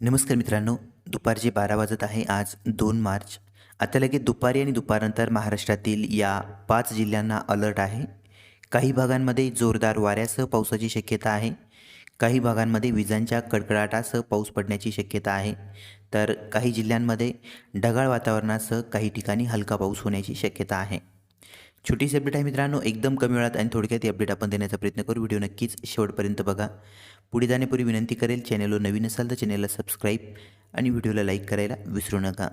नमस्कार मित्रांनो दुपारचे बारा वाजत आहे आज दोन मार्च. आता लगेच दुपारी आणि दुपारनंतर महाराष्ट्रातील या पाच जिल्ह्यांना अलर्ट आहे. काही भागांमध्ये जोरदार वाऱ्यासह पावसाची शक्यता आहे. काही भागांमध्ये विजांच्या कडकडाटासह पाऊस पडण्याची शक्यता आहे. तर काही जिल्ह्यांमध्ये ढगाळ वातावरणासह काही ठिकाणी हलका पाऊस होण्याची शक्यता आहे. छोटीशी अपडेट आहे मित्रांनो एकदम कमी वेळात आणि थोडक्यात ही अपडेट आपण देण्याचा प्रयत्न करू. व्हिडिओ नक्कीच शेवटपर्यंत बघा. पुढे जाण्यापूर्वी विनंती करेल चॅनलवर नवीन असाल तर चॅनलला सबस्क्राईब आणि व्हिडिओला लाईक करायला विसरू नका.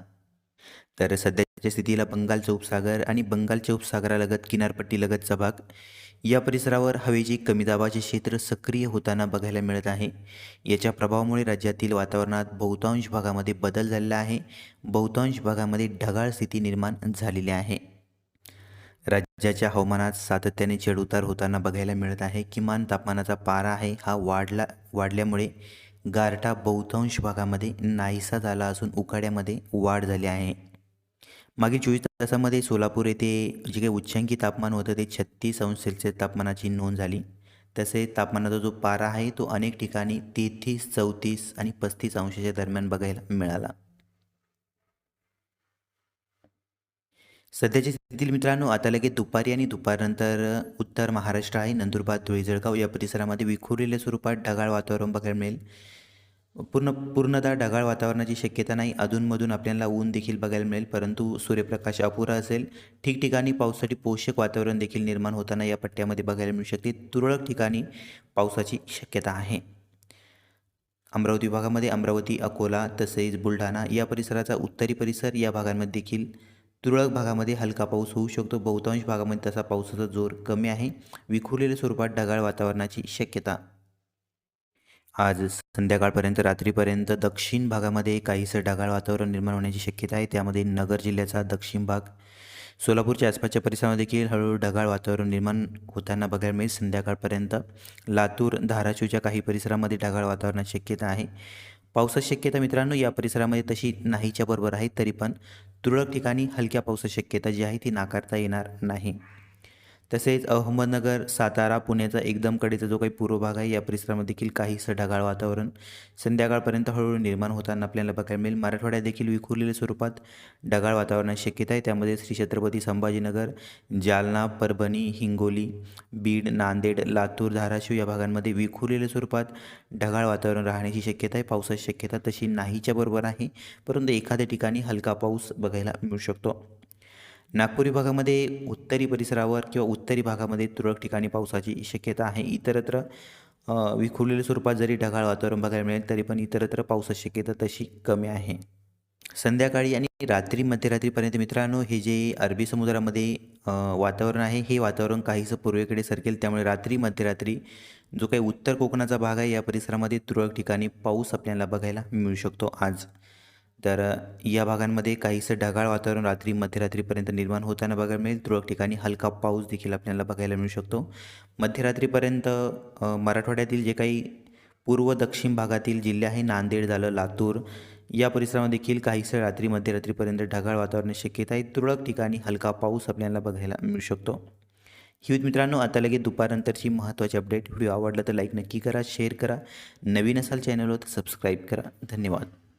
तर सध्याच्या स्थितीला बंगालचा उपसागर आणि बंगालच्या उपसागरालगत किनारपट्टीलगतचा भाग. या परिसरावर हवेची कमी दाबाचे क्षेत्र सक्रिय होताना बघायला मिळत आहे. याच्या प्रभावामुळे राज्यातील वातावरणात बहुतांश भागामध्ये बदल झालेला आहे. बहुतांश भागामध्ये ढगाळ स्थिती निर्माण झालेली आहे. राज्याच्या हवामानात सातत्याने चढउतार होताना बघायला मिळत आहे. किमान तापमानाचा पारा आहे. हा वाढला वाढल्यामुळे गारठा बहुतांश भागामध्ये नाहीसा झाला असून उकाड्यामध्ये वाढ झाली आहे. मागील चोवीस तासामध्ये सोलापूर येथे जे काही उच्चांकी तापमान होतं ते छत्तीस अंश सेल्सिअस तापमानाची नोंद झाली. तसेच तापमानाचा जो पारा आहे तो अनेक ठिकाणी तेहतीस चौतीस आणि पस्तीस अंशाच्या दरम्यान बघायला मिळाला. सध्याच्या स्थितीतील मित्रांनो आता लगेच दुपारी आणि दुपारनंतर उत्तर महाराष्ट्र आहे नंदुरबार धुळे जळगाव या परिसरामध्ये विखुरलेल्या स्वरूपात ढगाळ वातावरण बघायला मिळेल. पूर्ण पूर्णतः ढगाळ वातावरणाची शक्यता नाही अधूनमधून आपल्याला ऊन देखील बघायला मिळेल परंतु सूर्यप्रकाश अपुरा असेल. ठिकठिकाणी पावसासाठी पोषक वातावरण देखील निर्माण होताना या पट्ट्यामध्ये बघायला मिळू शकते. तुरळक ठिकाणी पावसाची शक्यता आहे. अमरावती भागामध्ये अमरावती अकोला तसेच बुलढाणा या परिसराचा उत्तरी परिसर या भागांमध्ये देखील तुरळक भागामध्ये हलका पाऊस होऊ शकतो. बहुतांश भागामध्ये तसा पावसाचा जोर कमी आहे. विखुरलेल्या स्वरूपात ढगाळ वातावरणाची शक्यता. आज संध्याकाळपर्यंत रात्रीपर्यंत दक्षिण भागामध्ये काहीसं ढगाळ वातावरण निर्माण होण्याची शक्यता आहे. त्यामध्ये नगर जिल्ह्याचा दक्षिण भाग सोलापूरच्या आसपासच्या परिसरामध्ये देखील हळूहळू ढगाळ वातावरण निर्माण होताना बघायला मिळेल. संध्याकाळपर्यंत लातूर धाराशिवच्या काही परिसरामध्ये ढगाळ वातावरणाची शक्यता आहे. पावसाची शक्यता मित्रांनो या परिसरामध्ये तशी नाहीच्या बरोबर आहे तरी पण तुरळक ठिकाणी हलक्या पावसाची शक्यता जी आहे ती नाकारता येणार नाही. तसेच अहमदनगर सातारा पुण्याचा एकदम कडेचा जो काही पूर्व भाग आहे या परिसरामध्ये देखील काहीसं ढगाळ वातावरण संध्याकाळपर्यंत हळूहळू निर्माण होताना आपल्याला बघायला मिळेल. मराठवाड्यात देखील विखुरलेल्या स्वरूपात ढगाळ वातावरणाची शक्यता आहे त्यामध्ये श्री छत्रपती संभाजीनगर जालना परभणी हिंगोली बीड नांदेड लातूर धाराशिव या भागांमध्ये विखुरलेल्या स्वरूपात ढगाळ वातावरण राहण्याची शक्यता आहे. पावसाची शक्यता तशी नाहीच्या बरोबर आहे. परंतु एखाद्या ठिकाणी हलका पाऊस बघायला मिळू शकतो. नागपूर विभागामध्ये उत्तरी परिसरावर किंवा उत्तरी भागामध्ये तुरळक ठिकाणी पावसाची शक्यता आहे. इतरत्र विखुरलेल्या स्वरूपात जरी ढगाळ वातावरण बघायला मिळेल तरी पण इतरत्र पावसाची शक्यता तशी कमी आहे. संध्याकाळी आणि रात्री मध्यरात्रीपर्यंत मित्रांनो हे जे अरबी समुद्रामध्ये वातावरण आहे हे वातावरण काहीसं पूर्वेकडे सरकेल. त्यामुळे रात्री मध्यरात्री जो काही उत्तर कोकणाचा भाग आहे या परिसरामध्ये तुरळक ठिकाणी पाऊस आपल्याला बघायला मिळू शकतो. आज तर या भागांमध्ये काहीसं ढगाळ वातावरण रात्री मध्यरात्रीपर्यंत निर्माण होताना बघायला मिळेल. तुरळक ठिकाणी हलका पाऊस देखील आपल्याला बघायला मिळू शकतो. मध्यरात्रीपर्यंत मराठवाड्यातील जे काही पूर्व दक्षिण भागातील जिल्हे आहे नांदेड झालं लातूर या परिसरामध्ये देखील काहीसं रात्री मध्यरात्रीपर्यंत ढगाळ वातावरणाची शक्यता आहे. तुरळक ठिकाणी हलका पाऊस आपल्याला बघायला मिळू शकतो. ही मित्रांनो आता लगेच दुपारनंतरची महत्त्वाची अपडेट. व्हिडिओ आवडला तर लाईक नक्की करा शेअर करा. नवीन असाल चॅनलवर तर सबस्क्राईब करा. धन्यवाद.